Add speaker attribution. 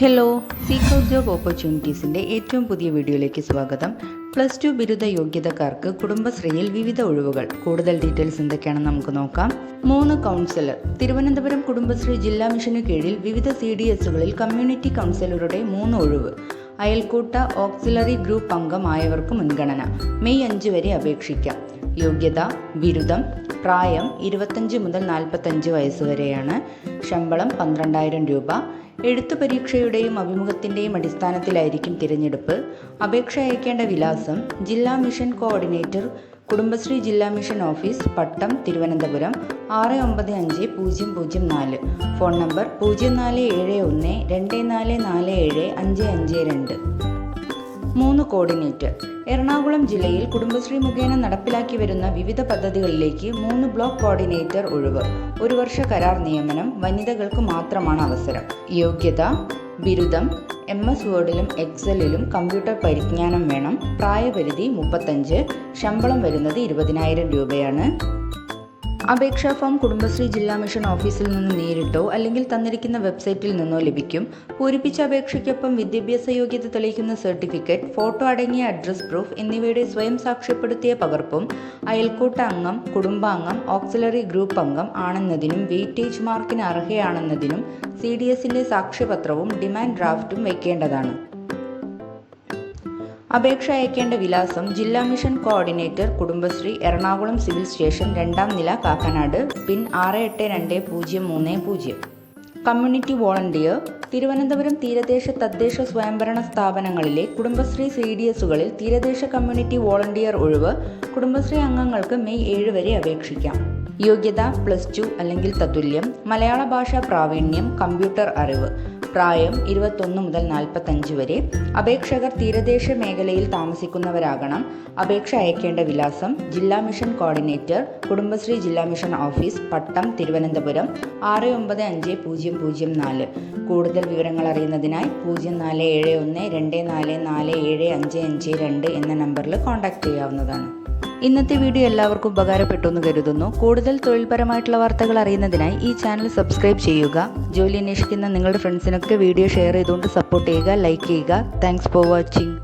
Speaker 1: Hello seek out job ഓപ്പർച്യൂണിറ്റീസിന്റെ ഏറ്റവും പുതിയ വീഡിയോയിലേക്ക് സ്വാഗതം. പ്ലസ് ടു ബിരുദ യോഗ്യതക്കാർക്ക് കുടുംബശ്രീയിൽ വിവിധ ഒഴിവുകൾ. കൂടുതൽ ഡീറ്റെയിൽസ് എന്തൊക്കെയാണെന്ന് നമുക്ക് നോക്കാം. മൂന്ന് കൗൺസിലർ. തിരുവനന്തപുരം കുടുംബശ്രീ ജില്ലാ മിഷനു കീഴിൽ വിവിധ സി ഡി എസുകളിൽ കമ്മ്യൂണിറ്റി കൗൺസിലറുടെ മൂന്ന് ഒഴിവ്. അയൽക്കൂട്ട ഓക്സിലറി ഗ്രൂപ്പ് അംഗമായവർക്ക് മുൻഗണന. മെയ് അഞ്ച് വരെ അപേക്ഷിക്കാം. യോഗ്യത ബിരുദം പ്രായം ഇരുപത്തഞ്ച് മുതൽ നാൽപ്പത്തഞ്ച് വയസ്സ് വരെയാണ്. ശമ്പളം പന്ത്രണ്ടായിരം രൂപ. എഴുത്തു പരീക്ഷയുടെയും അഭിമുഖത്തിന്റെയും അടിസ്ഥാനത്തിലായിരിക്കും തിരഞ്ഞെടുപ്പ്. അപേക്ഷ അയക്കേണ്ട വിലാസം ജില്ലാ മിഷൻ കോർഡിനേറ്റർ കുടുംബശ്രീ ജില്ലാ മിഷൻ ഓഫീസ് പട്ടം തിരുവനന്തപുരം ആറ് ഒമ്പത് അഞ്ച് പൂജ്യം പൂജ്യം നാല്. ഫോൺ നമ്പർ പൂജ്യം നാല് ഏഴ് ഒന്ന് രണ്ട് നാല് നാല് ഏഴ് അഞ്ച് അഞ്ച് രണ്ട്. മൂന്ന് കോർഡിനേറ്റർ എറണാകുളം ജില്ലയിൽ കുടുംബശ്രീ മുഖേന നടപ്പിലാക്കി വരുന്ന വിവിധ പദ്ധതികളിലേക്ക് മൂന്ന് ബ്ലോക്ക് കോർഡിനേറ്റർ ഒഴിവ്. ഒരു വർഷ കരാർ നിയമനം വനിതകൾക്ക് മാത്രമാണ് അവസരം. യോഗ്യത ബിരുദം എം എസ് വേർഡിലും എക്സലിലും കമ്പ്യൂട്ടർ പരിജ്ഞാനം വേണം. പ്രായപരിധി മുപ്പത്തഞ്ച് ശമ്പളം വരുന്നത് ഇരുപതിനായിരം രൂപയാണ്. അപേക്ഷാ ഫോം കുടുംബശ്രീ ജില്ലാ മിഷൻ ഓഫീസിൽ നിന്ന് നേരിട്ടോ അല്ലെങ്കിൽ തന്നിരിക്കുന്ന വെബ്സൈറ്റിൽ നിന്നോ ലഭിക്കും. പൂരിപ്പിച്ച അപേക്ഷയ്ക്കൊപ്പം വിദ്യാഭ്യാസ യോഗ്യത തെളിയിക്കുന്ന സർട്ടിഫിക്കറ്റ് ഫോട്ടോ അടങ്ങിയ അഡ്രസ് പ്രൂഫ് എന്നിവയുടെ സ്വയം സാക്ഷ്യപ്പെടുത്തിയ പകർപ്പും അയൽക്കൂട്ട അംഗം കുടുംബാംഗം ഓക്സിലറി ഗ്രൂപ്പ് അംഗം ആണെന്നതിനും വെയിറ്റേജ് മാർക്കിന് അർഹയാണെന്നതിനും സി ഡി എസിന്റെ സാക്ഷ്യപത്രവും ഡിമാൻഡ് ഡ്രാഫ്റ്റും വയ്ക്കേണ്ടതാണ്. അപേക്ഷ അയക്കേണ്ട വിലാസം ജില്ലാ mission coordinator Kudumbashree Ernakulam civil station രണ്ടാം നില കാക്കനാട് പിൻ ആറ് എട്ട് രണ്ട് പൂജ്യം മൂന്ന് പൂജ്യം. കമ്മ്യൂണിറ്റി വോളണ്ടിയർ തിരുവനന്തപുരം തീരദേശ തദ്ദേശ സ്വയംഭരണ സ്ഥാപനങ്ങളിലെ കുടുംബശ്രീ സി ഡി എസുകളിൽ തീരദേശ കമ്മ്യൂണിറ്റി വോളണ്ടിയർ ഒഴിവ് കുടുംബശ്രീ അംഗങ്ങൾക്ക് മെയ് ഏഴ് വരെ അപേക്ഷിക്കാം. യോഗ്യത പ്ലസ് ടു അല്ലെങ്കിൽ തത്തുല്യം മലയാള ഭാഷാ പ്രാവീണ്യം കമ്പ്യൂട്ടർ അറിവ്. പ്രായം ഇരുപത്തൊന്ന് മുതൽ നാൽപ്പത്തഞ്ച് വരെ. അപേക്ഷകർ തീരദേശ മേഖലയിൽ താമസിക്കുന്നവരാകണം. അപേക്ഷ അയക്കേണ്ട വിലാസം ജില്ലാ മിഷൻ കോർഡിനേറ്റർ കുടുംബശ്രീ ജില്ലാ മിഷൻ ഓഫീസ് പട്ടം തിരുവനന്തപുരം ആറ് ഒമ്പത് അഞ്ച് പൂജ്യം പൂജ്യം നാല്. കൂടുതൽ വിവരങ്ങൾ അറിയുന്നതിനായി പൂജ്യം നാല് ഏഴ് ഒന്ന് രണ്ട് നാല് നാല് ഏഴ് അഞ്ച് അഞ്ച് രണ്ട് എന്ന നമ്പറിൽ കോൺടാക്റ്റ് ചെയ്യാവുന്നതാണ്. ഇന്നത്തെ വീഡിയോ എല്ലാവർക്കും ഉപകാരപ്പെട്ടു എന്ന് കരുതുന്നു. കൂടുതൽ തൊഴിൽപരമായിട്ടുള്ള വാർത്തകൾ അറിയുന്നതിനായി ഈ ചാനൽ സബ്സ്ക്രൈബ് ചെയ്യുക. ജോലി അന്വേഷിക്കുന്ന നിങ്ങളുടെ ഫ്രണ്ട്സിനൊക്കെ വീഡിയോ ഷെയർ ചെയ്തുകൊണ്ട് സപ്പോർട്ട് ചെയ്യുക ലൈക്ക് ചെയ്യുക. Thanks for watching